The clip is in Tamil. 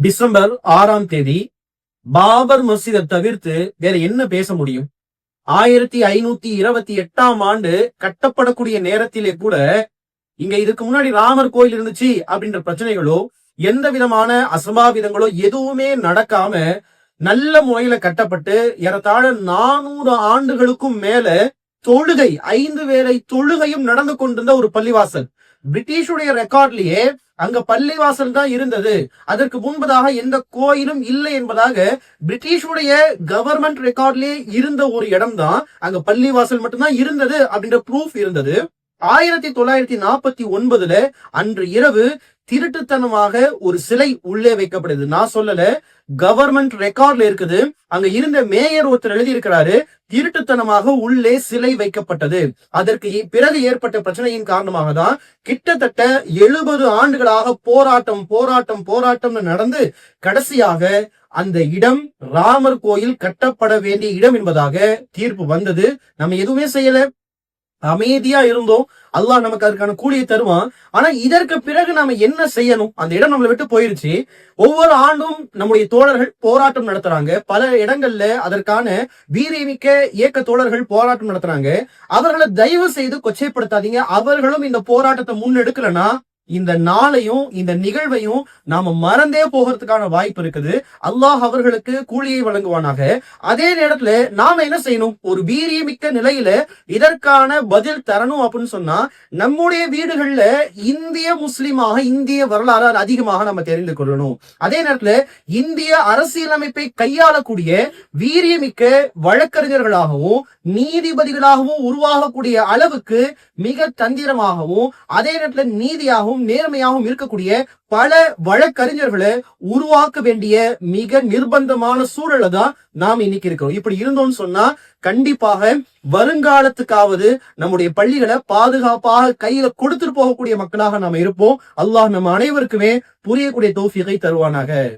டிசம்பர் ஆறாம் தேதி பாபர் மஸ்ஜிதை தவிர்த்து வேற என்ன பேச முடியும்? ஆயிரத்தி ஐநூத்தி இருபத்தி எட்டாம் ஆண்டு கட்டப்படக்கூடிய நேரத்திலே கூட இங்க இதுக்கு முன்னாடி ராமர் கோயில் இருந்துச்சு அப்படின்ற பிரச்சனைகளோ எந்த விதமான அசம்பாவிதங்களோ எதுவுமே நடக்காம நல்ல முறையில கட்டப்பட்டு ஏறத்தாழ நானூறு ஆண்டுகளுக்கும் மேல தொழுகை ஐந்து வேளை தொழுகையும் நடந்து கொண்டிருந்த ஒரு பள்ளிவாசல். பிரிட்டிஷுடைய ரெக்கார்ட்லயே அங்க பள்ளிவாசல் தான் இருந்தது. அதற்கு முன்பதாக எந்த கோயிலும் இல்லை என்பதாக பிரிட்டிஷுடைய கவர்மெண்ட் ரெக்கார்ட்லயே இருந்த ஒரு இடம் தான் அங்க பள்ளிவாசல் மட்டும்தான் இருந்தது அப்படின்ற ப்ரூஃப் இருந்தது. ஆயிரத்தி தொள்ளாயிரத்தி நாற்பத்தி ஒன்பதுல அன்று இரவு திருட்டுத்தனமாக ஒரு சிலை உள்ளே வைக்கப்படுது. நான் சொல்லல கவர்மெண்ட் ரெக்கார்ட்ல இருக்குது. அங்க இருந்த மேயர் ஒருத்தர் எழுதி இருக்கிறாரு திருட்டுத்தனமாக உள்ளே சிலை வைக்கப்பட்டது. அதற்கு பிறகு ஏற்பட்ட பிரச்சனையின் காரணமாக தான் கிட்டத்தட்ட எழுபது ஆண்டுகளாக போராட்டம் போராட்டம் போராட்டம்னு நடந்து கடைசியாக அந்த இடம் ராமர் கோயில் கட்டப்பட வேண்டிய இடம் என்பதாக தீர்ப்பு வந்தது. நம்ம எதுவுமே செய்யல. அமைதியா இருந்தோம். அல்லாஹ் நமக்கு அதற்கான கூலியை தருவான். ஆனா இதற்கு பிறகு நாம என்ன செய்யணும்? அந்த இடம் நம்மளை விட்டு போயிருச்சு. ஒவ்வொரு ஆண்டும் நம்முடைய தோழர்கள் போராட்டம் நடத்துறாங்க. பல இடங்கள்ல அதற்கான வீரியமிக்க இயக்க தோழர்கள் போராட்டம் நடத்துறாங்க. அவர்களை தயவு செய்து கொச்சைப்படுத்தாதீங்க. அவர்களும் இந்த போராட்டத்தை முன்னெடுக்கலன்னா இந்த நாளையும் இந்த நிகழ்வையும் நாம மறந்தே போகிறதுக்கான வாய்ப்பு இருக்குது. அல்லாஹ் அவர்களுக்கு கூலியை வழங்குவானாக. அதே நேரத்துல நாம என்ன செய்யணும்? ஒரு வீரியமிக்க நிலையில இதற்கான பதில் தரணும் அப்படின்னு சொன்னா நம்முடைய வீடுகள்ல இந்திய முஸ்லிமாக இந்திய வரலாறு அதிகமாக நம்ம தெரிந்து கொள்ளணும். அதே நேரத்துல இந்திய அரசியலமைப்பை கையாளக்கூடிய வீரியமிக்க வழக்கறிஞர்களாகவும் நீதிபதிகளாகவும் உருவாகக்கூடிய அளவுக்கு மிக தந்திரமாகவும் அதே நேரத்துல நீதியாகவும் நேர்மையாகவும் இருக்கக்கூடிய பல வழக்கறிஞர்களை உருவாக்க வேண்டிய மிக நிர்பந்தமான சூழலை தான் நாம் இன்னைக்கு இருக்கிறோம். இப்படி இருந்தோம்னு சொன்னா கண்டிப்பாக வருங்காலத்துக்காவது நம்முடைய பள்ளிகளை பாதுகாப்பாக கையில கொடுத்துட்டு போகக்கூடிய மக்களாக நாம இருப்போம். அல்லாஹ் நம்ம அனைவருக்குமே புரியக்கூடிய தோஃபிகை தருவானாக.